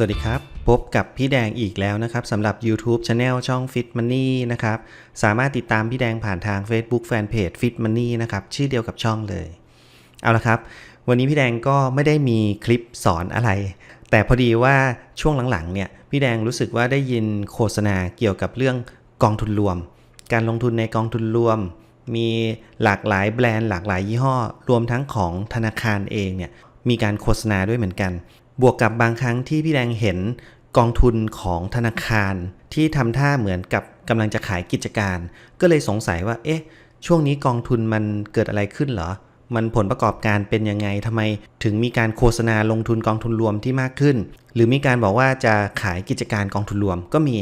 สวัสดีครับ พบกับพี่แดงอีกแล้วนะครับสำหรับ YouTube Channel ช่อง Fit Money นะครับ สามารถติดตามพี่แดงผ่านทาง Facebook Fanpage Fit Money นะครับ ชื่อเดียวกับช่องเลย เอาละครับ วันนี้พี่แดงก็ไม่ได้มีคลิปสอนอะไร แต่พอดีว่าช่วงหลังๆเนี่ยพี่แดงรู้สึกว่าได้ยินโฆษณาเกี่ยวกับเรื่องกองทุนรวม การลงทุนในกองทุนรวม มีหลากหลายแบรนด์หลากหลายยี่ห้อ รวมทั้งของธนาคารเองเนี่ยมีการโฆษณาด้วยเหมือนกัน บวกกับบางครั้งที่พี่แดงเห็นกองทุนของธนาคารที่ทำท่าเหมือนกับกำลังจะขายกิจการ ก็เลยสงสัยว่าเอ๊ะช่วงนี้กองทุนมันเกิดอะไรขึ้นเหรอ มันผลประกอบการเป็นยังไงทำไมถึงมีการโฆษณาลงทุนกองทุนรวมที่มากขึ้น หรือมีการบอกว่าจะขายกิจการกองทุนรวมก็มี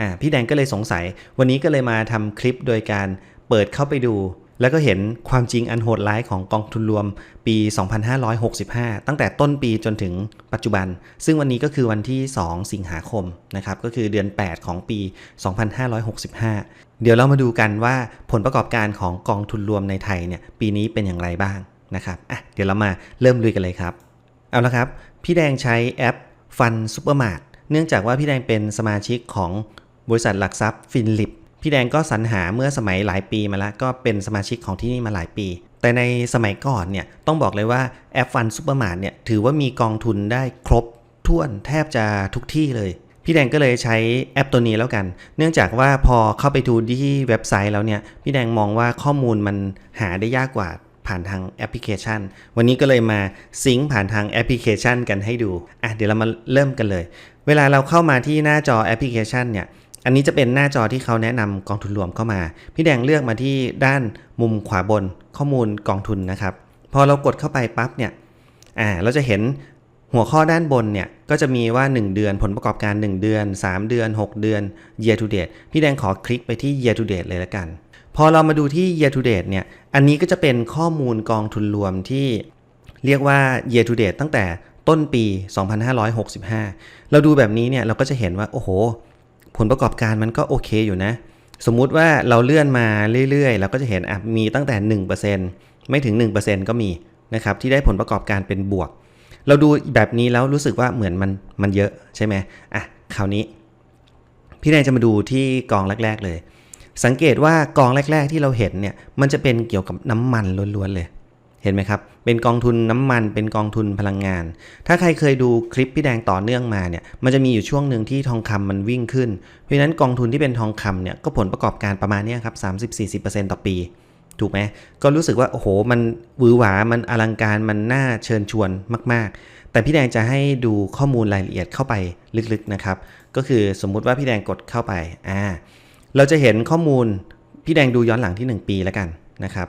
อ่าพี่แดงก็เลยสงสัย วันนี้ก็เลยมาทำคลิปโดยการเปิดเข้าไปดู แล้วก็เห็นความจริงอันโหดร้ายของกองทุนรวมปี 2565 ตั้งแต่ต้นปีจนถึงปัจจุบัน ซึ่งวันนี้ก็คือวันที่ 2 สิงหาคมนะครับ ก็คือเดือน 8 ของปี 2565 เดี๋ยวเรามาดูกันว่าผลประกอบการของกองทุนรวมในไทยเนี่ยปีนี้เป็นอย่างไรบ้างนะครับ อะ เดี๋ยวเรามาเริ่มลุยกันเลยครับ เอาละครับ พี่แดงใช้แอปฟันซูเปอร์มาร์ทเนื่องจากว่าพี่แดงเป็นสมาชิกของบริษัทหลักทรัพย์ฟินลิป พี่แดงก็สรรหาเมื่อสมัยหลายปีมาแล้วก็เป็นสมาชิกของที่นี่มาหลายปี แต่ในสมัยก่อนเนี่ยต้องบอกเลยว่าแอปฟันซูเปอร์มาร์ทเนี่ยถือว่ามีกองทุนได้ครบถ้วนแทบจะทุกที่เลย พี่แดงก็เลยใช้แอปตัวนี้แล้วกัน เนื่องจากว่าพอเข้าไปดูที่เว็บไซต์แล้วเนี่ยพี่แดงมองว่าข้อมูลมันหาได้ยากกว่าผ่านทางแอปพลิเคชัน วันนี้ก็เลยมาซิงค์ผ่านทางแอปพลิเคชันกันให้ดูอะเดี๋ยวเรามาเริ่มกันเลย เวลาเราเข้ามาที่หน้าจอแอปพลิเคชันเนี่ย อันนี้จะเป็นหน้าจอที่เขาแนะนำกองทุนรวมเข้ามา พี่แดงเลือกมาที่ด้านมุมขวาบนข้อมูลกองทุนนะครับ พอเรากดเข้าไปปั๊บเนี่ย อ่า เราจะเห็นหัวข้อด้านบนเนี่ย ก็จะมีว่า 1 เดือนผลประกอบการ 1 เดือน 3 เดือน 6 เดือน year to date พี่แดงขอคลิกไปที่ year to date เลยละกัน พอเรามาดูที่ year to date เนี่ย อันนี้ก็จะเป็นข้อมูลกองทุนรวมที่เรียกว่า year to date ตั้งแต่ต้นปี 2565 เราดูแบบนี้เนี่ยเราก็จะเห็นว่า โอ้โห ผลประกอบการมันก็โอเคอยู่นะ สมมุติว่าเราเลื่อนมาเรื่อยๆ เราก็จะเห็นมีตั้งแต่ 1%ไม่ถึง 1%ก็มีนะครับที่ได้ผลประกอบการเป็นบวก เราดูแบบนี้แล้วรู้สึกว่าเหมือนมันมันเยอะใช่ไหมอะคราวนี้ พี่แดงจะมาดูที่กองแรก ๆ เลย สังเกตว่ากองแรก ๆ ที่เราเห็นเนี่ยมันจะเป็นเกี่ยวกับน้ำมันล้วนๆเลย เห็นไหมครับ เป็นกองทุนน้ำมัน เป็นกองทุนพลังงาน ถ้าใครเคยดูคลิปพี่แดงต่อเนื่องมาเนี่ย มันจะมีอยู่ช่วงหนึ่งที่ทองคำมันวิ่งขึ้น เพราะฉะนั้นกองทุนที่เป็นทองคำเนี่ยก็ผลประกอบการประมาณนี้ครับ30-40%ต่อปีถูกไหมก็รู้สึกว่าโอ้โหมันหวือหวา มันอลังการมันน่าเชิญชวนมาก ๆ แต่พี่แดงจะให้ดูข้อมูลรายละเอียดเข้าไปลึกๆนะครับ ก็คือสมมุติว่าพี่แดงกดเข้าไปอ่าเราจะเห็นข้อมูลพี่แดงดูย้อนหลังที่ 1 ปีแล้วกันนะครับ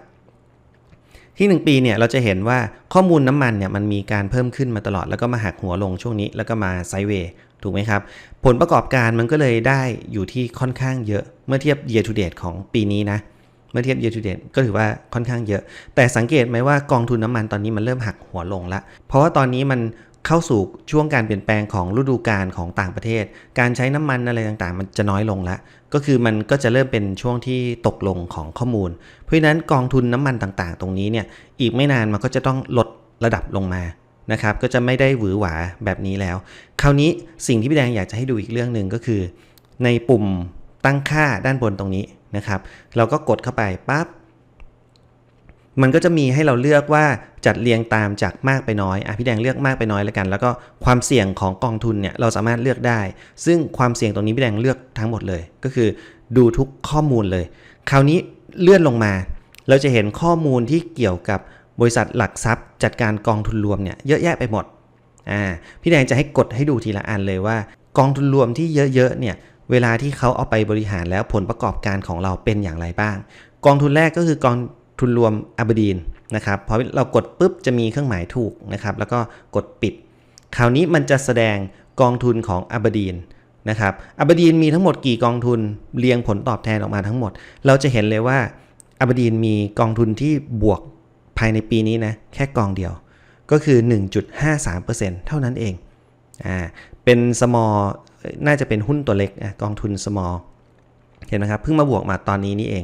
ที่ 1 ปีเนี่ยเราจะเห็นว่าข้อมูลน้ำมันเนี่ยมันมีการเพิ่มขึ้นมาตลอดแล้วก็มาหักหัวลงช่วงนี้แล้วก็มาไซเวย์ถูกไหมครับ ผลประกอบการมันก็เลยได้อยู่ที่ค่อนข้างเยอะเมื่อเทียบ year to date ของปีนี้นะ เมื่อเทียบ year to date ก็ถือว่าค่อนข้างเยอะ แต่สังเกตไหมว่ากองทุนน้ำมันตอนนี้มันเริ่มหักหัวลงละเพราะว่าตอนนี้มัน เข้าสู่ช่วงการเปลี่ยนแปลงของฤดูกาลของต่างประเทศ การใช้น้ำมันอะไรต่างๆ มันจะน้อยลงละก็คือมันก็จะเริ่มเป็นช่วงที่ตกลงของข้อมูล เพราะฉะนั้นกองทุนน้ำมันต่างๆ ตรงนี้เนี่ยอีกไม่นานมันก็จะต้องลดระดับลงมานะครับก็จะไม่ได้หวือหวาแบบนี้แล้ว คราวนี้สิ่งที่พี่แดงอยากจะให้ดูอีกเรื่องหนึ่งก็คือ ในปุ่มตั้งค่าด้านบนตรงนี้นะครับ เราก็กดเข้าไปปั๊บมันก็จะมีให้เราเลือกว่า จัดเรียงตามจากมากไปน้อยอะพี่แดงเลือกมากไปน้อยแล้วกัน แล้วก็ความเสี่ยงของกองทุนเนี่ยเราสามารถเลือกได้ ซึ่งความเสี่ยงตรงนี้พี่แดงเลือกทั้งหมดเลย ก็คือดูทุกข้อมูลเลย คราวนี้เลื่อนลงมา เราจะเห็นข้อมูลที่เกี่ยวกับบริษัทหลักทรัพย์ จัดการกองทุนรวมเนี่ยเยอะแยะไปหมดอ่าพี่แดงจะให้กดให้ดูทีละอันเลยว่า กองทุนรวมที่เยอะๆเนี่ยเวลาที่เขาเอาไปบริหารแล้วผลประกอบการของเราเป็นอย่างไรบ้าง กองทุนแรกก็คือกอง ทุนรวมอับดีนนะครับพอเรากดปุ๊บจะมีเครื่องหมายถูกนะครับแล้วก็กดปิด คราวนี้มันจะแสดงกองทุนของอับดีนนะครับอับดีนมีทั้งหมดกี่กองทุนเรียงผลตอบแทนออกมาทั้งหมด เราจะเห็นเลยว่าอับดีนมีกองทุนที่บวกภายในปีนี้นะแค่กองเดียว ก็คือ 1.53%เท่านั้นเองอ่าเป็น small น่าจะเป็นหุ้นตัวเล็กกองทุน small เห็นไหมครับเพิ่งมาบวกมาตอนนี้นี่เอง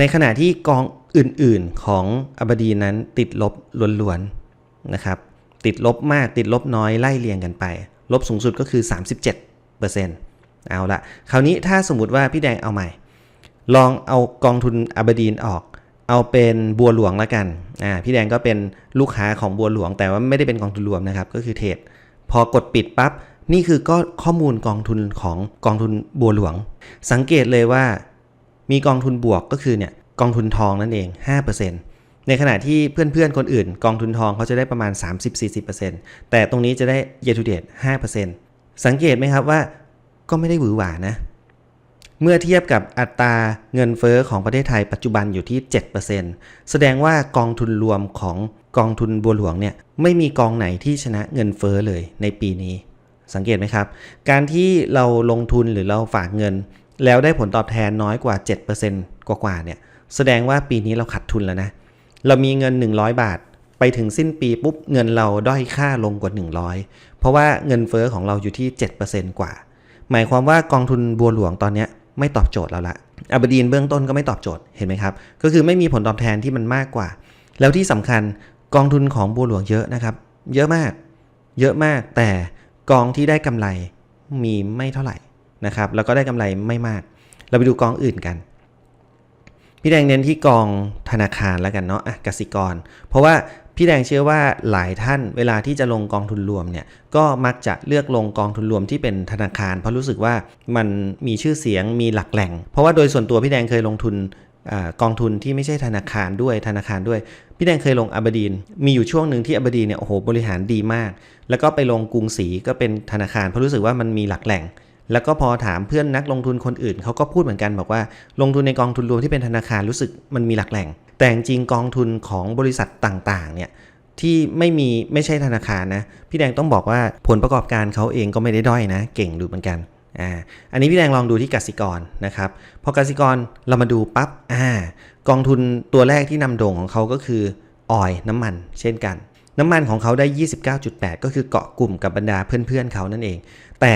ในขณะที่กองอื่นๆของอบดีนั้นติดลบล้วนๆนะครับ ติดลบมากติดลบน้อยไล่เรียงกันไป ลบสูงสุดก็คือ 37%เอาละคราวนี้ถ้าสมมติว่าพี่แดงเอาใหม่ ลองเอากองทุนอบดีนออก เอาเป็นบัวหลวงแล้วกันอ่าพี่แดงก็เป็นลูกค้าของบัวหลวง แต่ว่าไม่ได้เป็นกองทุนรวมนะครับ ก็คือเทรดพอกดปิดปับ๊บนี่คือก็ข้อมูลกองทุนของกองทุนบัวหลวง สังเกตเลยว่า มีกองทุนบวกก็คือเนี่ยกองทุนทองนั่นเอง 5%ในขณะที่เพื่อนๆ คนอื่น กองทุนทองเขาจะได้ประมาณ 30-40%แต่ตรงนี้จะได้ year to date 5%สังเกตไหมครับว่าก็ไม่ได้หวือหวานะ เมื่อเทียบกับอัตราเงินเฟอ้อของประเทศไทยปัจจุบันอยู่ที่ 7%แสดงว่ากองทุนรวมของกองทุนบัวหลวงเนี่ยไม่มีกองไหนที่ชนะเงินเฟอ้อเลยในปีนี้ สังเกตไหมครับ การที่เราลงทุนหรือเราฝากเงิน แล้วได้ผลตอบแทนน้อยกว่า 7%กว่าๆเนี่ย แสดงว่าปีนี้เราขาดทุนแล้วนะ เรามีเงิน 100 บาท ไปถึงสิ้นปีปุ๊บเงินเราด้อยค่าลงกว่า 100 เพราะว่าเงินเฟอ้อของเราอยู่ที่ 7%กว่า หมายความว่ากองทุนบัวหลวงตอนนี้ไม่ตอบโจทย์เราละอับดีนเบื้องต้นก็ไม่ตอบโจทย์ เห็นไหมครับ ก็คือไม่มีผลตอบแทนที่มันมากกว่า แล้วที่สำคัญกองทุนของบัวหลวงเยอะนะครับ เยอะมาก เยอะมาก แต่กองที่ได้กำไรมีไม่เท่าไหร่ นะครับ แล้วก็ได้กำไรไม่มาก เราไปดูกองอื่นกัน พี่แดงเน้นที่กองธนาคารแล้วกันเนาะอะกสิกร เพราะว่าพี่แดงเชื่อว่าหลายท่านเวลาที่จะลงกองทุนรวมเนี่ยก็มักจะเลือกลงกองทุนรวมที่เป็นธนาคาร เพราะรู้สึกว่ามันมีชื่อเสียงมีหลักแหล่ง เพราะว่าโดยส่วนตัวพี่แดงเคยลงทุนอกองทุนที่ไม่ใช่ธนาคารด้วยธนาคารด้วย พี่แดงเคยลงอบดีน มีอยู่ช่วงหนึ่งที่อบดีนเนี่ยโอ้โหบริหารดีมาก แล้วก็ไปลงกรุงศรีก็เป็นธนาคารเพราะรู้สึกว่ามันมีหลักแหล่ง แล้วก็พอถามเพื่อนนักลงทุนคนอื่นเขาก็พูดเหมือนกันบอกว่า ลงทุนในกองทุนรวมที่เป็นธนาคารรู้สึกมันมีหลักแหล่ง แต่จริงกองทุนของบริษัทต่างๆเนี่ยที่ไม่มีไม่ใช่ธนาคารนะพี่แดงต้องบอกว่าผลประกอบการเขาเองก็ไม่ได้ด้อยนะ เก่งดูเหมือนกันอ่าอันนี้พี่แดงลองดูที่กสิกรนะครับพอกสิกรเรามาดูปับ๊บอ่ากองทุนตัวแรกที่นำโด่งของเขาก็คือออยน้ำมัน เช่นกัน น้ำมันของเขาได้ 29.8 ก็คือเกาะกลุ่มกับบรรดาเพื่อนๆเขานั่นเอง แต่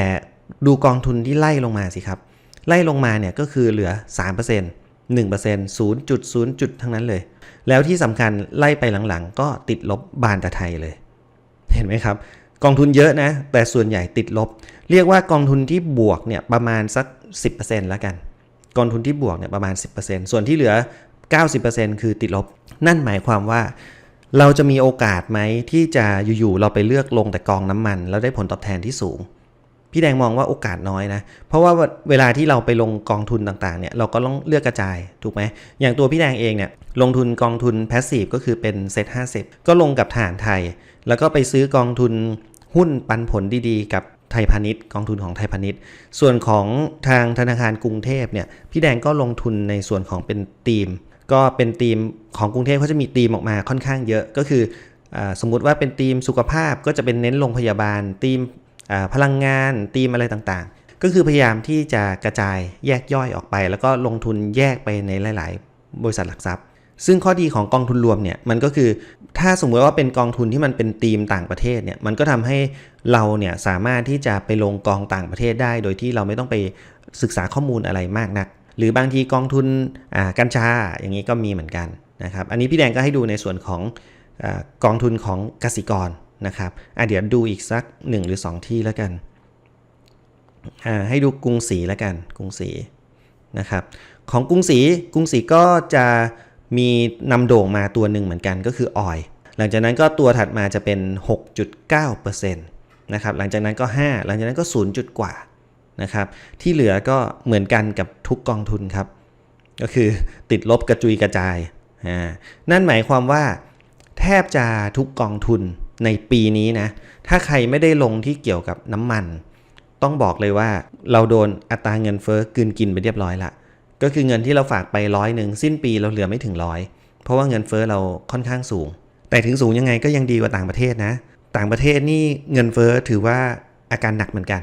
ดูกองทุนที่ไล่ลงมาสิครับ ไล่ลงมาเนี่ยก็คือเหลือ 3% 1% 0.0จุดทั้งนั้นเลย แล้วที่สำคัญไล่ไปหลังๆ ก็ติดลบบานตะไทยเลย เห็นไหมครับ กองทุนเยอะนะ แต่ส่วนใหญ่ติดลบ เรียกว่ากองทุนที่บวกเนี่ยประมาณสัก 10%แล้วกัน กองทุนที่บวกเนี่ยประมาณ 10%ส่วนที่เหลือ 90%คือติดลบ นั่นหมายความว่าเราจะมีโอกาสไหมที่จะอยู่ๆเราไปเลือกลงแต่กองน้ำมัน แล้วได้ผลตอบแทนที่สูง พี่แดงมองว่าโอกาสน้อยนะ เพราะว่าเวลาที่เราไปลงกองทุนต่างๆเนี่ยเราก็ต้องเลือกกระจายถูกไหมอย่างตัวพี่แดงเองเนี่ยลงทุนกองทุนแพสซีฟก็คือเป็นเซ็ต50ก็ลงกับฐานไทย แล้วก็ไปซื้อกองทุนหุ้นปันผลดีๆ กับไทยพาณิชย์กองทุนของไทยพาณิชย์ ส่วนของทางธนาคารกรุงเทพเนี่ยพี่แดงก็ลงทุนในส่วนของเป็นทีม ก็เป็นทีมของกรุงเทพเขาจะมีทีมออกมาค่อนข้างเยอะก็คืออสมมุติว่าเป็นทีมสุขภาพก็จะเป็นเน้นโรงพยาบาลทีม พลังงานทีมอะไรต่างๆ ก็คือพยายามที่จะกระจายแยกย่อยออกไป แล้วก็ลงทุนแยกไปในหลาย ๆ บริษัทหลักทรัพย์ ซึ่งข้อดีของกองทุนรวมเนี่ยมันก็คือถ้าสมมติว่าเป็นกองทุนที่มันเป็นธีมต่างประเทศเนี่ยมันก็ทำให้เราเนี่ยสามารถที่จะไปลงกองต่างประเทศได้ โดยที่เราไม่ต้องไปศึกษาข้อมูลอะไรมากนัก หรือบางทีกองทุนกัญชาอย่างนี้ก็มีเหมือนกันนะครับอันนี้พี่แดงก็ให้ดูในส่วนของอกองทุนของกสิกร นะครับเดี๋ยวดูอีกสัก 1 หรือ 2 ที่แล้วกันให้ดูกรุงศรีแล้วกันกรุงศรีนะครับของกรุงศรีกรุงศรีก็จะมีนำโด่งมาตัวหนึ่งเหมือนกันก็คือออยหลังจากนั้นก็ตัวถัดมาจะเป็น 6.9%นะครับหลังจากนั้นก็ 5 หลังจากนั้นก็ 0 จุดกว่านะครับที่เหลือก็เหมือนกันกับทุกกองทุนครับ ก็คือติดลบกระจุยกระจายนั่นหมายความว่าแทบจะทุกกองทุน ในปีนี้นะ ถ้าใครไม่ได้ลงที่เกี่ยวกับน้ำมัน ต้องบอกเลยว่าเราโดนอัตราเงินเฟ้อกินกินไปเรียบร้อยละ ก็คือเงินที่เราฝากไปร้อยหนึ่งสิ้นปีเราเหลือไม่ถึงร้อยเพราะว่าเงินเฟ้อเราค่อนข้างสูง แต่ถึงสูงยังไงก็ยังดีกว่าต่างประเทศนะ ต่างประเทศนี่เงินเฟ้อถือว่าอาการหนักเหมือนกัน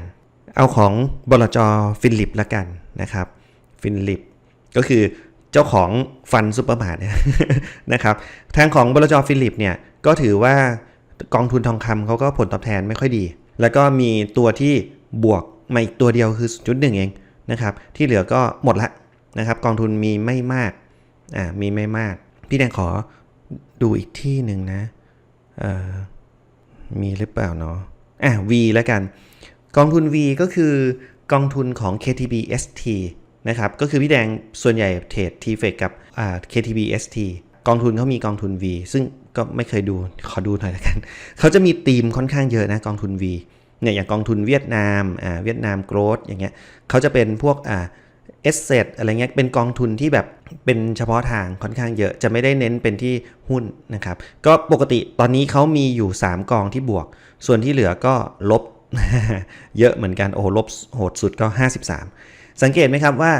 เอาของบลจฟินลิปละกันนะครับ ฟินลิปก็คือเจ้าของฟันซูเปอร์มาร์ทเนี่ยนะครับ ทางของบลจฟิลิปเนี่ยก็ถือว่า กองทุนทองคำเขาก็ผลตอบแทนไม่ค่อยดี แล้วก็มีตัวที่บวกมาอีกตัวเดียวคือจุดหนึ่งเองนะครับที่เหลือก็หมดละนะครับกองทุนมีไม่มากอ่ามีไม่มาก พี่แดงขอดูอีกที่หนึ่งนะเอ่อมีหรือเปล่าเนาะอะ V แล้วกัน กองทุน V ก็คือกองทุนของ KTB ST นะครับก็คือพี่แดงส่วนใหญ่เทรด t f e กับอ่า KTB ST กองทุนเขามีกองทุน V ซึ่ง ก็ไม่เคยดูขอดูหน่อยละกัน เขาจะมีธีมค่อนข้างเยอะนะกองทุน V เนี่ยอย่างกองทุนเวียดนามอ่าเวียดนามโกรดอย่างเงี้ยเขาจะเป็นพวกอ่าเอสเซอะไรเงี้ยเป็นกองทุนที่แบบเป็นเฉพาะทางค่อนข้างเยอะจะไม่ได้เน้นเป็นที่หุ้นนะครับ ก็ปกติตอนนี้เขามีอยู่ 3 กองที่บวก ส่วนที่เหลือก็ลบ เยอะเหมือนกันโอ้โหลบโหดสุดก็ 53 สังเกตไหมครับว่า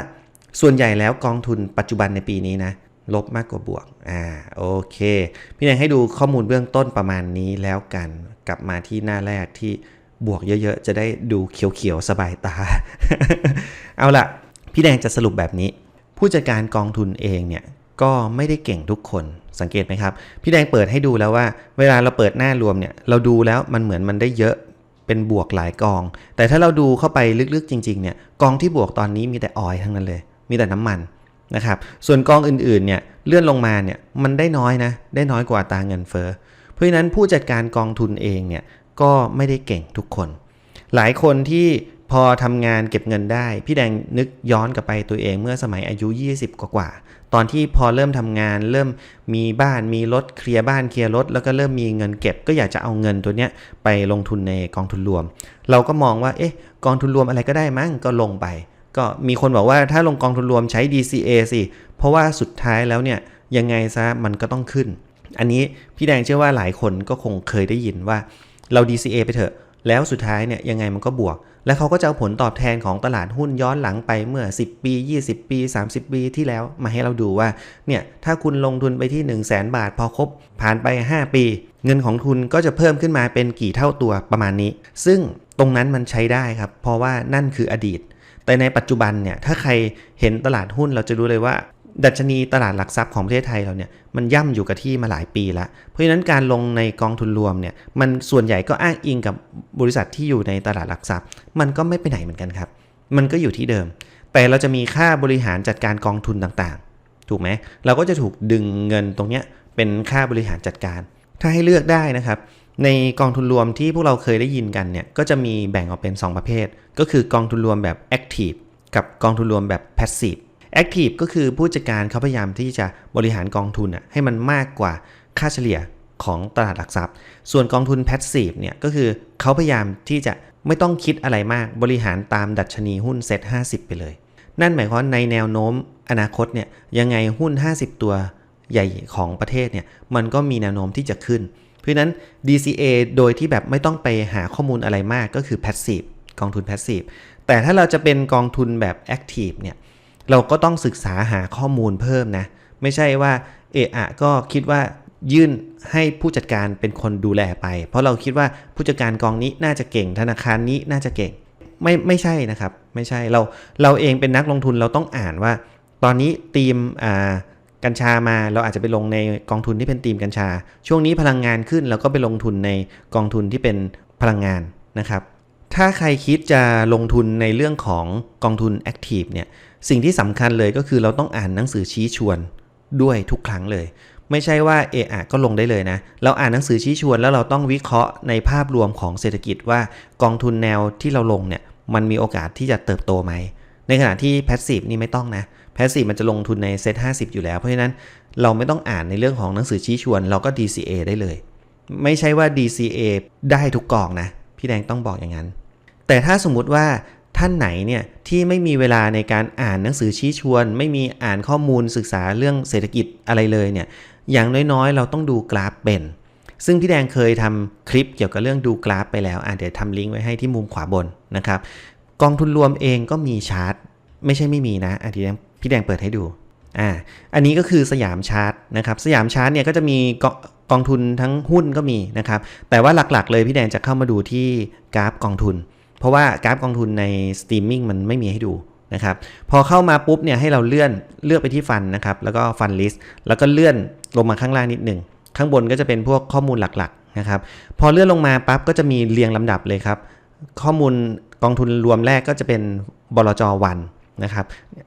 ส่วนใหญ่แล้วกองทุนปัจจุบันในปีนี้นะ ลบมากกว่าบวก อ่า โอเค พี่แดงให้ดูข้อมูลเบื้องต้นประมาณนี้แล้วกัน กลับมาที่หน้าแรกที่บวกเยอะๆ จะได้ดูเขียวๆ สบายตา เอาล่ะ พี่แดงจะสรุปแบบนี้ ผู้จัดการกองทุนเองเนี่ย ก็ไม่ได้เก่งทุกคน สังเกตไหมครับ พี่แดงเปิดให้ดูแล้วว่า เวลาเราเปิดหน้ารวมเนี่ย เราดูแล้วมันเหมือนมันได้เยอะ เป็นบวกหลายกอง แต่ถ้าเราดูเข้าไปลึกๆ จริง ๆ เนี่ย กองที่บวกตอนนี้มีแต่ออยทั้งนั้นเลย มีแต่น้ำมัน นะครับ ส่วนกองอื่นๆเนี่ยเลื่อนลงมาเนี่ยมันได้น้อยนะ ได้น้อยกว่าตาเงินเฟ้อ เพราะฉะนั้นผู้จัดการกองทุนเองเนี่ยก็ไม่ได้เก่งทุกคน หลายคนที่พอทำงานเก็บเงินได้ พี่แดงนึกย้อนกลับไปตัวเองเมื่อสมัยอายุ 20 กว่าๆตอนที่พอเริ่มทำงาน เริ่มมีบ้านมีรถเคลียร์บ้านเคลียร์รถแล้วก็เริ่มมีเงินเก็บ ก็อยากจะเอาเงินตัวเนี้ยไปลงทุนในกองทุนรวม เราก็มองว่าเอ๊ะกองทุนรวมอะไรก็ได้มั้งก็ลงไป ก็มีคนบอกว่าถ้าลงกองทุนรวมใช้ DCA สิ เพราะว่าสุดท้ายแล้วเนี่ยยังไงซะมันก็ต้องขึ้น อันนี้พี่แดงเชื่อว่าหลายคนก็คงเคยได้ยินว่าเรา DCA ไปเถอะ แล้วสุดท้ายเนี่ยยังไงมันก็บวก แล้วเขาก็จะเอาผลตอบแทนของตลาดหุ้นย้อนหลังไปเมื่อ 10 ปี 20 ปี 30 ปีที่แล้วมาให้เราดูว่าเนี่ยถ้าคุณลงทุนไปที่ 1 0 0 0 0แบาท พอครบผ่านไป 5 ปี เงินของคุณก็จะเพิ่มขึ้นมาเป็นกี่เท่าตัวประมาณนี้ ซึ่งตรงนั้นมันใช้ได้ครับ เพราะว่านั่นคืออดีต แต่ในปัจจุบันเนี่ยถ้าใครเห็นตลาดหุ้นเราจะรู้เลยว่าดัชนีตลาดหลักทรัพย์ของประเทศไทยเราเนี่ยมันย่ำอยู่กับที่มาหลายปีล้วเพราะฉะนั้นการลงในกองทุนรวมเนี่ยมันส่วนใหญ่ก็อ้างอิงกับบริษัทที่อยู่ในตลาดหลักทรัพย์ มันก็ไม่ไปไหนเหมือนกันครับ มันก็อยู่ที่เดิม แต่เราจะมีค่าบริหารจัดการกองทุนต่างๆ ถูกไหมเราก็จะถูกดึงเงินตรงเนี้ยเป็นค่าบริหารจัดการ ถ้าให้เลือกได้นะครับ ในกองทุนรวมที่พวกเราเคยได้ยินกันเนี่ยก็จะมีแบ่งออกเป็น 2 ประเภท ก็คือกองทุนรวมแบบ Active กับกองทุนรวมแบบ Passive Active ก็คือผู้จัดการเขาพยายามที่จะบริหารกองทุนอะให้มันมากกว่าค่าเฉลี่ยของตลาดหลักทรัพย์ ส่วนกองทุน Passive เนี่ยก็คือเขาพยายามที่จะไม่ต้องคิดอะไรมากบริหารตามดัชนีหุ้นเซ็ต50 ไปเลย นั่นหมายความในแนวโน้มอนาคตเนี่ยยังไงหุ้น 50 ตัวใหญ่ของประเทศเนี่ยมันก็มีแนวโน้มที่จะขึ้น เพราะนั้น DCA โดยที่แบบไม่ต้องไปหาข้อมูลอะไรมากก็คือ Passive กองทุน Passive แต่ถ้าเราจะเป็นกองทุนแบบ Active เนี่ยเราก็ต้องศึกษาหาข้อมูลเพิ่มนะ ไม่ใช่ว่าเอะอะก็คิดว่ายื่นให้ผู้จัดการเป็นคนดูแลไป เพราะเราคิดว่าผู้จัดการกองนี้น่าจะเก่ง ธนาคารนี้น่าจะเก่ง ไม่ไม่ใช่นะครับ ไม่ใช่เราเราเองเป็นนักลงทุนเราต้องอ่านว่า ตอนนี้ทีมอ่า กัญชามาเราอาจจะไปลงในกองทุนที่เป็นทีมกัญชา ช่วงนี้พลังงานขึ้นเราก็ไปลงทุนในกองทุนที่เป็นพลังงานนะครับ ถ้าใครคิดจะลงทุนในเรื่องของกองทุน Active เนี่ยสิ่งที่สำคัญเลยก็คือเราต้องอ่านหนังสือชี้ชวนด้วยทุกครั้งเลย ไม่ใช่ว่าเอะอะก็ลงได้เลยนะ เราอ่านหนังสือชี้ชวนแล้วเราต้องวิเคราะห์ในภาพรวมของเศรษฐกิจว่ากองทุนแนวที่เราลงเนี่ยมันมีโอกาสที่จะเติบโตไหมในขณะที่แพสซีฟนี่ไม่ต้องนะ แพสซีฟมันจะลงทุนในเซ็ต50 อยู่แล้ว เพราะฉะนั้นเราไม่ต้องอ่านในเรื่องของหนังสือชี้ชวน เราก็ DCA ได้เลย ไม่ใช่ว่า DCA ได้ทุกกองนะ พี่แดงต้องบอกอย่างนั้น แต่ถ้าสมมุติว่าท่านไหนเนี่ยที่ไม่มีเวลาในการอ่านหนังสือชี้ชวน ไม่มีอ่านข้อมูลศึกษาเรื่องเศรษฐกิจอะไรเลยเนี่ยอย่างน้อยๆ เราต้องดูกราฟเป็น ซึ่งพี่แดงเคยทำคลิปเกี่ยวกับเรื่องดูกราฟไปแล้วอ่าเดี๋ยวทำลิงก์ไว้ให้ที่มุมขวาบนนะครับกองทุนรวมเองก็มีชาร์ตไม่ใช่ไม่มีนะอะพี่แดง พี่แดงเปิดให้ดูอ่าอันนี้ก็คือสยามชาร์ตนะครับสยามชาร์ตเนี่ยก็จะมีกกองทุนทั้งหุ้นก็มีนะครับแต่ว่าหลักๆ เลยพี่แดงจะเข้ามาดูที่กราฟกองทุน เพราะว่ากราฟกองทุนในสตรีมมิ่งมันไม่มีให้ดูนะครับพอเข้ามาปุ๊บเนี่ยให้เราเลื่อนเลือกไปที่ฟันนะครับแล้วก็ฟันลิสต์แล้วก็เลื่อนลงมาข้างล่างนิดหนึ่งข้างบนก็จะเป็นพวกข้อมูลหลักๆนะครับพอเลื่อนลงมาปั๊บก็จะมีเรียงลำดับเลยครับข้อมูลกองทุนรวมแรกก็จะเป็นบลจวัน นะครับ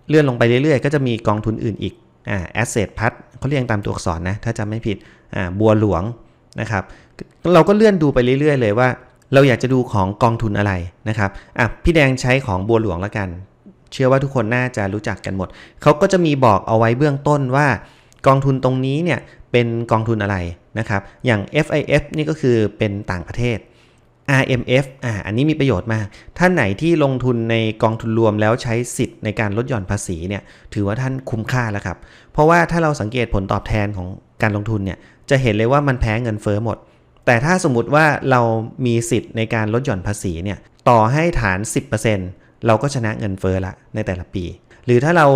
เลื่อนลงไปเรื่อยๆ ก็จะมีกองทุนอื่นอีกอ่าแอสเซทพัทเขาเรียงตามตัวอักษรนะถ้าจำไม่ผิดอ่าบัวหลวงนะครับเราก็เลื่อนดูไปเรื่อยๆ เลยว่า เราอยากจะดูของกองทุนอะไรนะครับอะพี่แดงใช้ของบัวหลวงแล้วกัน เชื่อว่าทุกคนน่าจะรู้จักกันหมด เขาก็จะมีบอกเอาไว้เบื้องต้นว่า กองทุนตรงนี้เนี่ยเป็นกองทุนอะไรนะครับอย่าง FIF นี่ก็คือเป็นต่างประเทศ RMF อ่าอันนี้มีประโยชน์มาก ท่านไหนที่ลงทุนในกองทุนรวมแล้วใช้สิทธิ์ในการลดหย่อนภาษีเนี่ย ถือว่าท่านคุ้มค่าแล้วครับ เพราะว่าถ้าเราสังเกตผลตอบแทนของการลงทุนเนี่ย จะเห็นเลยว่ามันแพ้เงินเฟ้อหมด แต่ถ้าสมมติว่าเรามีสิทธิ์ในการลดหย่อนภาษีเนี่ย ต่อให้ฐาน 10%เราก็ชนะเงินเฟ้อละในแต่ละปี หรือถ้าเรา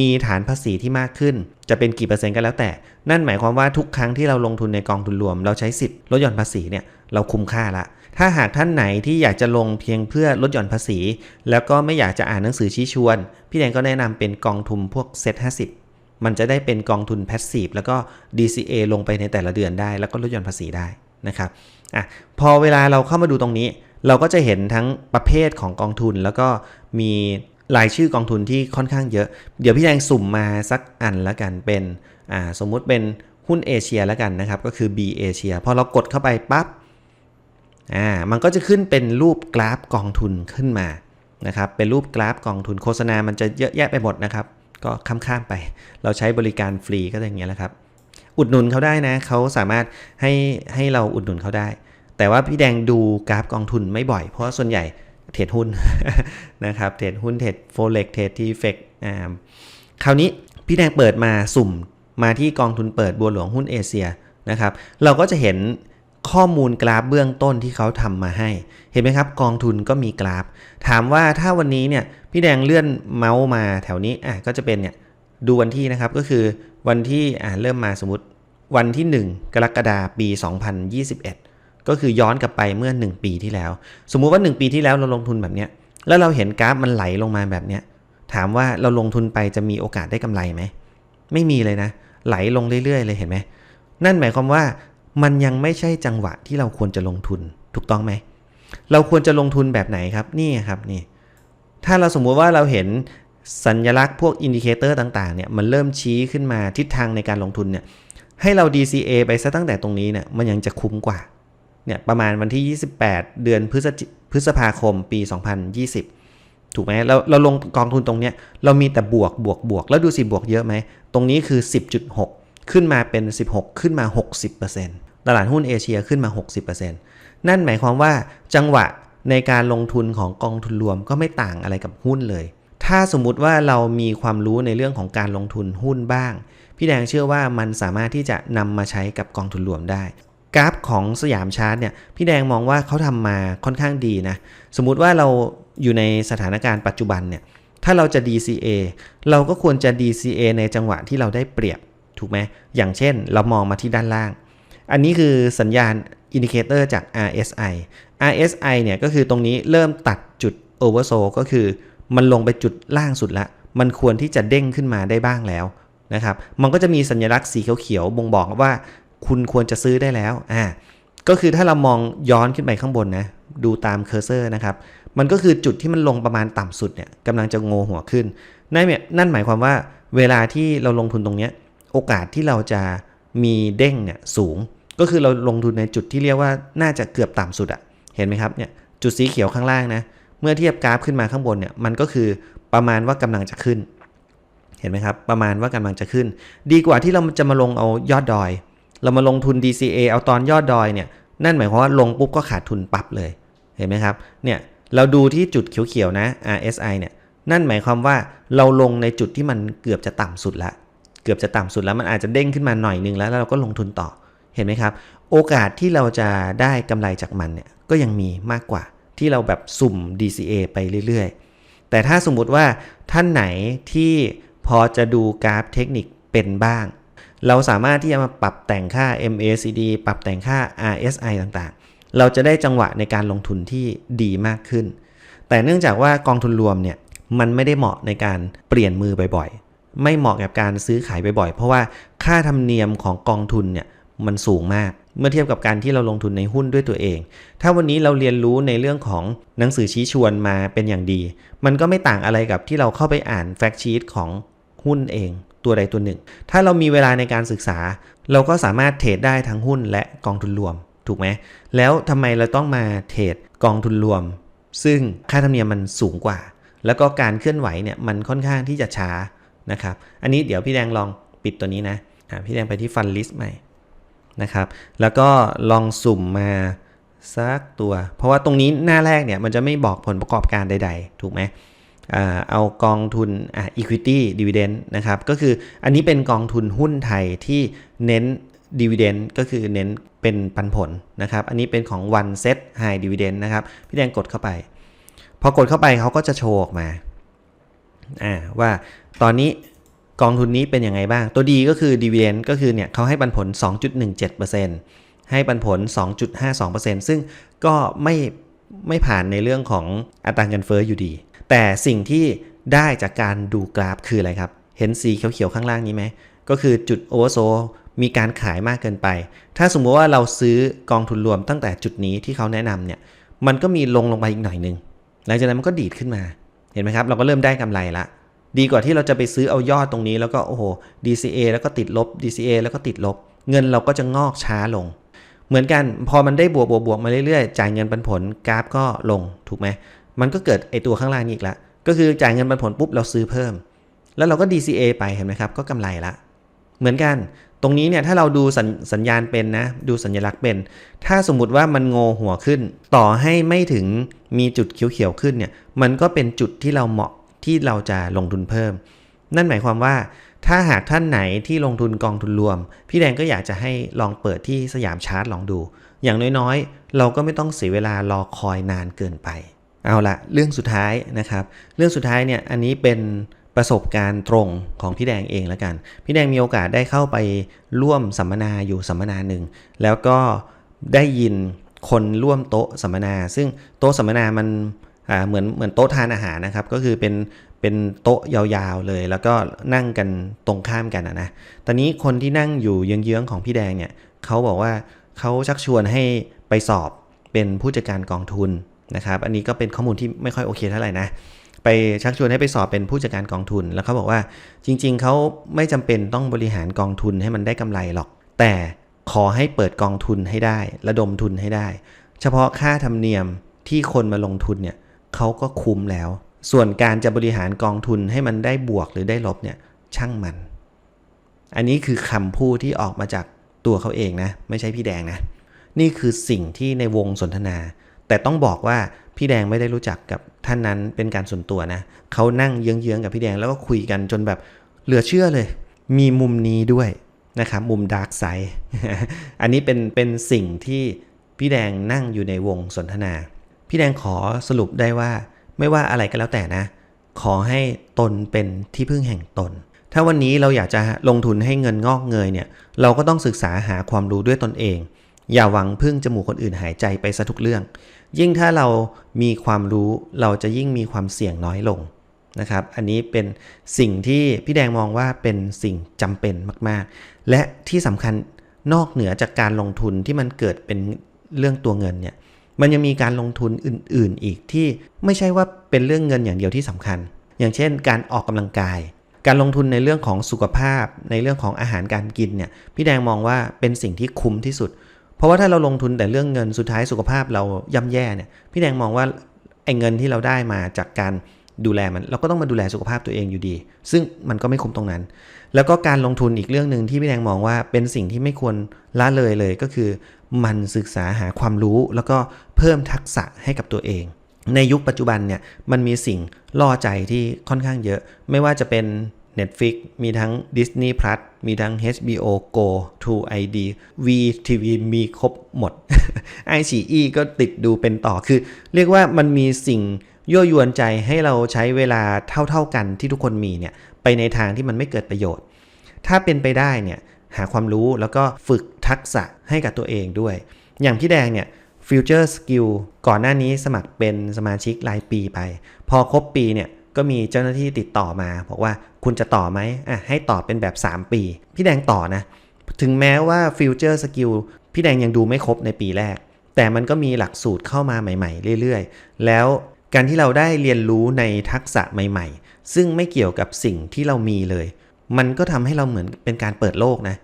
มีฐานภาษีที่มากขึ้น จะเป็นกี่เปอร์เซ็นต์ก็แล้วแต่ นั่นหมายความว่าทุกครั้งที่เราลงทุนในกองทุนรวม เราใช้สิทธิ์ลดหย่อนภาษีเนี่ยเราคุ้มค่าละ ถ้าหากท่านไหนที่อยากจะลงเพียงเพื่อลดหย่อนภาษี แล้วก็ไม่อยากจะอ่านหนังสือชี้ชวน พี่แดงก็แนะนำเป็นกองทุนพวกเซ็ต50มันจะได้เป็นกองทุนแพสซีฟแล้วก็ DCA ลงไปในแต่ละเดือนได้ แล้วก็ลดหย่อนภาษีได้นะครับอะพอเวลาเราเข้ามาดูตรงนี้ เราก็จะเห็นทั้งประเภทของกองทุน แล้วก็มี รายชื่อกองทุนที่ค่อนข้างเยอะ เดี๋ยวพี่แดงสุ่มมาสักอันแล้วกันเป็นอ่าสมมุติเป็นหุ้นเอเชียแล้วกันนะครับ ก็คือ B เอเชียพอเรากดเข้าไปปั๊บอ่ามันก็จะขึ้นเป็นรูปกราฟกองทุนขึ้นมานะครับเป็นรูปกราฟกองทุนโฆษณามันจะเยอะแยะไปหมดนะครับ ก็ข้ามๆไป เราใช้บริการฟรีก็อย่างเงี้ยแหละครับ อุดหนุนเขาได้นะเขาสามารถให้ให้เราอุดหนุนเขาได้ แต่ว่าพี่แดงดูกราฟกองทุนไม่บ่อย เพราะส่วนใหญ่ เทรดหุ้นนะครับเทรดหุ้นเทรดโฟเล็กเทรดทีเฟกอ่าคราวนี้พี่แดงเปิดมาสุ่มมาที่กองทุนเปิดบัวหลวงหุ้นเอเชียนะครับ เราก็จะเห็นข้อมูลกราฟเบื้องต้นที่เขาทำมาให้ เห็นไหมครับ กองทุนก็มีกราฟ ถามว่าถ้าวันนี้เนี่ยพี่แดงเลื่อนเมาส์มาแถวนี้อะก็จะเป็นเนี่ยดูวันที่นะครับก็คือวันที่อ่าเริ่มมาสมมติวันที่ 1 กรกฎาคมปี 2021 ก็คือย้อนกลับไปเมื่อ 1 ปีที่แล้ว สมมุติว่า 1 ปีที่แล้วเราลงทุนแบบเนี้ยแล้วเราเห็นกราฟมันไหลลงมาแบบเนี้ยถามว่าเราลงทุนไปจะมีโอกาสได้กำไรไหมไม่มีเลยนะ ไหลลงเรื่อยๆ เลยเห็นไหมนั่นหมายความว่ามันยังไม่ใช่จังหวะที่เราควรจะลงทุนถูกต้องไหมเราควรจะลงทุนแบบไหนครับนี่ครับนี่ ถ้าเราสมมุติว่าเราเห็นสัญลักษณ์พวกอินดิเคเตอร์ต่างๆเนี่ยมันเริ่มชี้ขึ้นมาทิศทางในการลงทุนเนี่ยให้เรา DCA ไปซะตั้งแต่ตรงนี้เนี่ยมันยังจะคุ้มกว่า เนี่ยประมาณวันที่ 28 เดือนพฤศพฤษภาคมปี 2020 ถูกไหมเราเราลงกองทุนตรงเนี้ยเรามีแต่บวกบวกบวกแล้วดูสิบวกเยอะไหม ตรงนี้คือ 10.6 ขึ้นมาเป็น 16 ขึ้นมา 60%ตลาดหุ้นเอเชียขึ้นมา 60%นั่นหมายความว่าจังหวะในการลงทุนของกองทุนรวมก็ไม่ต่างอะไรกับหุ้นเลย ถ้าสมมุติว่าเรามีความรู้ในเรื่องของการลงทุนหุ้นบ้าง พี่แดงเชื่อว่ามันสามารถที่จะนำมาใช้กับกองทุนรวมได้ กราฟของสยามชาร์ตเนี่ยพี่แดงมองว่าเขาทำมาค่อนข้างดีนะสมมุติว่าเราอยู่ในสถานการณ์ปัจจุบันเนี่ยถ้าเราจะ DCA เราก็ควรจะ DCA ในจังหวะที่เราได้เปรียบถูกไหมอย่างเช่นเรามองมาที่ด้านล่าง อันนี้คือสัญญาณอินดิเคเตอร์จาก RSI RSI เนี่ยก็คือตรงนี้เริ่มตัดจุด Oversold ก็คือมันลงไปจุดล่างสุดละ มันควรที่จะเด้งขึ้นมาได้บ้างแล้วนะครับ มันก็จะมีสัญลักษณ์สีเขียวๆบ่งบอกว่า คุณควรจะซื้อได้แล้วอ่าก็คือถ้าเรามองย้อนขึ้นไปข้างบนนะดูตามเคอร์เซอร์นะครับ มันก็คือจุดที่มันลงประมาณต่ำสุดเนี่ยกำลังจะโงหัวขึ้น นั่นนั่นหมายความว่าเวลาที่เราลงทุนตรงเนี้ยโอกาสที่เราจะมีเด้งเนี่ยสูง ก็คือเราลงทุนในจุดที่เรียกว่าน่าจะเกือบต่ำสุดอะเห็นไหมครับเนี่ยจุดสีเขียวข้างล่างนะเมื่อเทียบกราฟขึ้นมาข้างบนเนี่ยมันก็คือประมาณว่ากำลังจะขึ้น เห็นไหมครับ ประมาณว่ากำลังจะขึ้น ดีกว่าที่เราจะมาลงเอายอดดอย เรามาลงทุน DCA เอาตอนยอดดอยเนี่ยนั่นหมายความว่าลงปุ๊บก็ขาดทุนปั๊บเลยเห็นไหมครับเนี่ยเราดูที่จุดเขียวๆนะ RSI เนี่ยนั่นหมายความว่าเราลงในจุดที่มันเกือบจะต่ำสุดละ เกือบจะต่ำสุดแล้วมันอาจจะเด้งขึ้นมาหน่อยนึงแล้วแล้วเราก็ลงทุนต่อเห็นไหมครับ โอกาสที่เราจะได้กำไรจากมันเนี่ยก็ยังมีมากกว่าที่เราแบบสุ่ม DCA ไปเรื่อยๆ แต่ถ้าสมมุติว่าท่านไหนที่พอจะดูกราฟเทคนิคเป็นบ้าง เราสามารถที่จะมาปรับแต่งค่า MACD ปรับแต่งค่า RSI ต่างๆ เราจะได้จังหวะในการลงทุนที่ดีมากขึ้น แต่เนื่องจากว่ากองทุนรวมเนี่ยมันไม่ได้เหมาะในการเปลี่ยนมือบ่อยๆ ไม่เหมาะกับการซื้อขายบ่อยๆ เพราะว่าค่าธรรมเนียมของกองทุนเนี่ยมันสูงมาก เมื่อเทียบกับการที่เราลงทุนในหุ้นด้วยตัวเอง ถ้าวันนี้เราเรียนรู้ในเรื่องของหนังสือชี้ชวนมาเป็นอย่างดี มันก็ไม่ต่างอะไรกับที่เราเข้าไปอ่านแฟกชีตของหุ้นเอง ตัวใดตัวหนึ่ง ถ้าเรามีเวลาในการศึกษา เราก็สามารถเทรดได้ทั้งหุ้นและกองทุนรวม ถูกไหม แล้วทำไมเราต้องมาเทรดกองทุนรวม ซึ่งค่าธรรมเนียมมันสูงกว่า แล้วก็การเคลื่อนไหวเนี่ยมันค่อนข้างที่จะช้านะครับ อันนี้เดี๋ยวพี่แดงลองปิดตัวนี้นะะพี่แดงไปที่ฟันลิสต์ใหม่นะครับ แล้วก็ลองสุ่มมาสักตัว เพราะว่าตรงนี้หน้าแรกเนี่ยมันจะไม่บอกผลประกอบการใด ๆ ถูกไหม เอากองทุนอะ equity dividend นะครับ ก็คืออันนี้เป็นกองทุนหุ้นไทยที่เน้น dividend ก็คือเน้นเป็นปันผลนะครับ อันนี้เป็นของ one set high dividend นะครับ พี่แดงกดเข้าไป พอกดเข้าไปเขาก็จะโชว์ออกมาอ่าว่าตอนนี้กองทุนนี้เป็นยังไงบ้าง ตัวดีก็คือ dividend ก็คือเนี่ยเขาให้ปันผล 2.17%ให้ปันผล 2.52%ซึ่งก็ไม่ไม่ผ่านในเรื่องของอัตราเงินเฟ้ออยู่ดี แต่สิ่งที่ได้จากการดูกราฟคืออะไรครับ เห็นสีเขียวๆข้างล่างนี้ไหม ก็คือจุดโอเวอร์โซมีการขายมากเกินไป ถ้าสมมติว่าเราซื้อกองทุนรวมตั้งแต่จุดนี้ที่เขาแนะนำเนี่ย มันก็มีลงลงไปอีกหน่อยนึง หลังจากนั้นมันก็ดีดขึ้นมา เห็นไหมครับ เราก็เริ่มได้กำไรละ ดีกว่าที่เราจะไปซื้อเอายอดตรงนี้แล้วก็โอ้โห DCA แล้วก็ติดลบ DCA แล้วก็ติดลบ เงินเราก็จะงอกช้าลง เหมือนกันพอมันได้บวกบวกบวกมาเรื่อยๆ จ่ายเงินปันผลกราฟก็ลงถูกไหม มันก็เกิดไอตัวข้างล่างนี้อีกละ ก็คือจ่ายเงินปันผลปุ๊บเราซื้อเพิ่ม แล้วเราก็ DCA ไปเห็นไหมครับ ก็กำไรละ เหมือนกัน ตรงนี้เนี่ยถ้าเราดูสัญสญญาณเป็นนะ ดูสัญลักษณ์เป็น ถ้าสมมุติว่ามันโงหัวขึ้น ต่อให้ไม่ถึงมีจุดเขียวๆขึ้นเนี่ย มันก็เป็นจุดที่เราเหมาะที่เราจะลงทุนเพิ่ม นั่นหมายความว่าถ้าหากท่านไหนที่ลงทุนกองทุนรวม พี่แดงก็อยากจะให้ลองเปิดที่สยามชาร์ตลองดู อย่างน้อยๆ เราก็ไม่ต้องเสียเวลารอคอยนานเกินไป เอาละเรื่องสุดท้ายนะครับ เรื่องสุดท้ายเนี่ยอันนี้เป็นประสบการณ์ตรงของพี่แดงเองแล้วกัน พี่แดงมีโอกาสได้เข้าไปร่วมสัมมนาอยู่สัมมนาหนึ่งแล้วก็ได้ยินคนร่วมโต๊ะสัมมนา ซึ่งโต๊ะสัมมนามันเหมือนเหมือนโต๊ะทานอาหารนะครับ ก็คือเป็นเป็นโต๊ะยาวๆเลย แล้วก็นั่งกันตรงข้ามกันนะนะตอนนี้คนที่นั่งอยู่เยื้องๆของพี่แดงเนี่ยเขาบอกว่าเขาชักชวนให้ไปสอบเป็นผู้จัดการกองทุน นะครับอันนี้ก็เป็นข้อมูลที่ไม่ค่อยโอเคเท่าไหร่นะไปชักชวนให้ไปสอบเป็นผู้จัดการกองทุน แล้วเขาบอกว่าจริง ๆเขาไม่จำเป็นต้องบริหารกองทุนให้มันได้กำไรหรอก แต่ขอให้เปิดกองทุนให้ได้ ระดมทุนให้ได้ เฉพาะค่าธรรมเนียมที่คนมาลงทุนเนี่ยเขาก็คุ้มแล้ว ส่วนการจะบริหารกองทุนให้มันได้บวกหรือได้ลบเนี่ยช่างมัน อันนี้คือคำพูดที่ออกมาจากตัวเขาเองนะ ไม่ใช่พี่แดงนะ นี่คือสิ่งที่ในวงสนทนา แต่ต้องบอกว่าพี่แดงไม่ได้รู้จักกับท่านนั้นเป็นการส่วนตัวนะเขานั่งเยื้องๆกับพี่แดงแล้วก็คุยกันจนแบบเหลือเชื่อเลย มีมุมนี้ด้วยนะครับมุมดาร์กไซด์อันนี้เป็นเป็นสิ่งที่พี่แดงนั่งอยู่ในวงสนทนา พี่แดงขอสรุปได้ว่า ไม่ว่าอะไรก็แล้วแต่นะ ขอให้ตนเป็นที่พึ่งแห่งตน ถ้าวันนี้เราอยากจะลงทุนให้เงินงอกเงยเนี่ย เราก็ต้องศึกษาหาความรู้ด้วยตนเอง อย่าหวังพึ่งจมูกคนอื่นหายใจไปซะทุกเรื่อง ยิ่งถ้าเรามีความรู้เราจะยิ่งมีความเสี่ยงน้อยลงนะครับ อันนี้เป็นสิ่งที่พี่แดงมองว่าเป็นสิ่งจำเป็นมาก ๆ และที่สำคัญนอกเหนือจากการลงทุนที่มันเกิดเป็นเรื่องตัวเงินเนี่ย มันยังมีการลงทุนอื่น ๆ อีกที่ไม่ใช่ว่าเป็นเรื่องเงินอย่างเดียวที่สำคัญ อย่างเช่น การออกกำลังกาย การลงทุนในเรื่องของสุขภาพ ในเรื่องของอาหารการกินเนี่ย พี่แดงมองว่าเป็นสิ่งที่คุ้มที่สุด เพราะว่าถ้าเราลงทุนแต่เรื่องเงินสุดท้ายสุขภาพเราย่ำแย่เนี่ยพี่แดงมองว่าไอ้เงินที่เราได้มาจากการดูแลมัน เราก็ต้องมาดูแลสุขภาพตัวเองอยู่ดี ซึ่งมันก็ไม่คุ้มตรงนั้น แล้วก็การลงทุนอีกเรื่องหนึ่งที่พี่แดงมองว่าเป็นสิ่งที่ไม่ควรละเลยเลยก็คือ มันศึกษาหาความรู้ แล้วก็เพิ่มทักษะให้กับตัวเอง ในยุคปัจจุบันเนี่ยมันมีสิ่งล่อใจที่ค่อนข้างเยอะ ไม่ว่าจะเป็น Netflix มีทั้ง Disney Plus มีทั้ง HBO Go True ID VTV มีครบหมด iQIYI ก็ติดดูเป็นต่อคือ เรียกว่ามันมีสิ่งยั่วยวนใจให้เราใช้เวลาเท่าๆกันที่ทุกคนมีเนี่ยไปในทางที่มันไม่เกิดประโยชน์ ถ้าเป็นไปได้เนี่ยหาความรู้แล้วก็ฝึกทักษะให้กับตัวเองด้วย อย่างพี่แดงเนี่ย Future Skill ก่อนหน้านี้สมัครเป็นสมาชิกรายปีไป พอครบปีเนี่ย ก็มีเจ้าหน้าที่ติดต่อมาบอกว่าคุณจะต่อไหมอะให้ต่อเป็นแบบ 3 ปี พี่แดงต่อนะ ถึงแม้ว่าฟิวเจอร์สกิลพี่แดงยังดูไม่ครบในปีแรก แต่มันก็มีหลักสูตรเข้ามาใหม่ ๆ เรื่อยๆ แล้วการที่เราได้เรียนรู้ในทักษะใหม่ ๆ ซึ่งไม่เกี่ยวกับสิ่งที่เรามีเลย มันก็ทำให้เราเหมือนเป็นการเปิดโลกนะ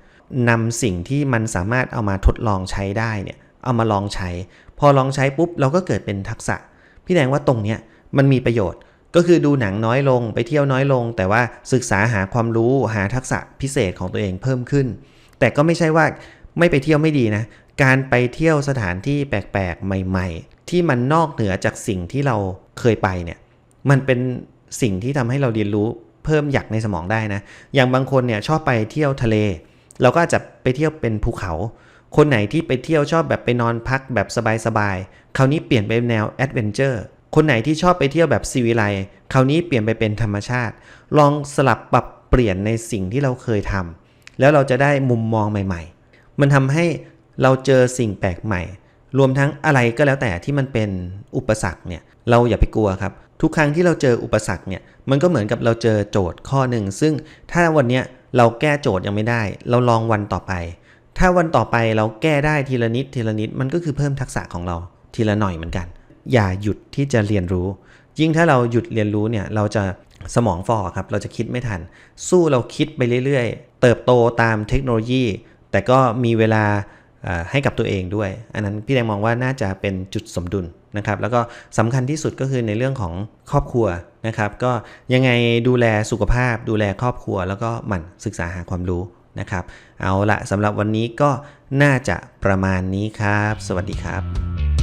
นำสิ่งที่มันสามารถเอามาทดลองใช้ได้เนี่ยเอามาลองใช้ พอลองใช้ปุ๊บเราก็เกิดเป็นทักษะ พี่แดงว่าตรงเนี้ยมันมีประโยชน์ ก็คือดูหนังน้อยลงไปเที่ยวน้อยลง แต่ว่าศึกษาหาความรู้หาทักษะพิเศษของตัวเองเพิ่มขึ้น แต่ก็ไม่ใช่ว่าไม่ไปเที่ยวไม่ดีนะ การไปเที่ยวสถานที่แปลกๆ ใหม่ ๆ ที่มันนอกเหนือจากสิ่งที่เราเคยไปเนี่ยมันเป็นสิ่งที่ทำให้เราเรียนรู้เพิ่มอยากในสมองได้นะ อย่างบางคนเนี่ยชอบไปเที่ยวทะเล เราก็อาจจะไปเที่ยวเป็นภูเขา คนไหนที่ไปเที่ยวชอบแบบไปนอนพักแบบสบายๆ คราวนี้เปลี่ยนไปแนวแอดเวนเจอร์ คนไหนที่ชอบไปเที่ยวแบบซีวิไลคราวนี้เปลี่ยนไปเป็นธรรมชาติ ลองสลับปรับเปลี่ยนในสิ่งที่เราเคยทำแล้วเราจะได้มุมมองใหม่ ๆ มันทำให้เราเจอสิ่งแปลกใหม่ รวมทั้งอะไรก็แล้วแต่ที่มันเป็นอุปสรรคเนี่ยเราอย่าไปกลัวครับ ทุกครั้งที่เราเจออุปสรรคเนี่ยมันก็เหมือนกับเราเจอโจทย์ข้อหนึ่งซึ่งถ้าวันเนี้ยเราแก้โจทย์ยังไม่ได้ เราลองวันต่อไป ถ้าวันต่อไปเราแก้ได้ทีละนิดทีละนิดมันก็คือเพิ่มทักษะของเราทีละหน่อยเหมือนกัน อย่าหยุดที่จะเรียนรู้ ยิ่งถ้าเราหยุดเรียนรู้เนี่ยเราจะสมองฟอครับ เราจะคิดไม่ทัน สู้เราคิดไปเรื่อยๆ เติบโตตามเทคโนโลยี แต่ก็มีเวลาให้กับตัวเองด้วย อันนั้นพี่แดงมองว่าน่าจะเป็นจุดสมดุลนะครับ แล้วก็สำคัญที่สุดก็คือในเรื่องของครอบครัวนะครับ ก็ยังไงดูแลสุขภาพ ดูแลครอบครัว แล้วก็หมั่นศึกษาหาความรู้นะครับ เอาละสำหรับวันนี้ก็น่าจะประมาณนี้ครับ สวัสดีครับ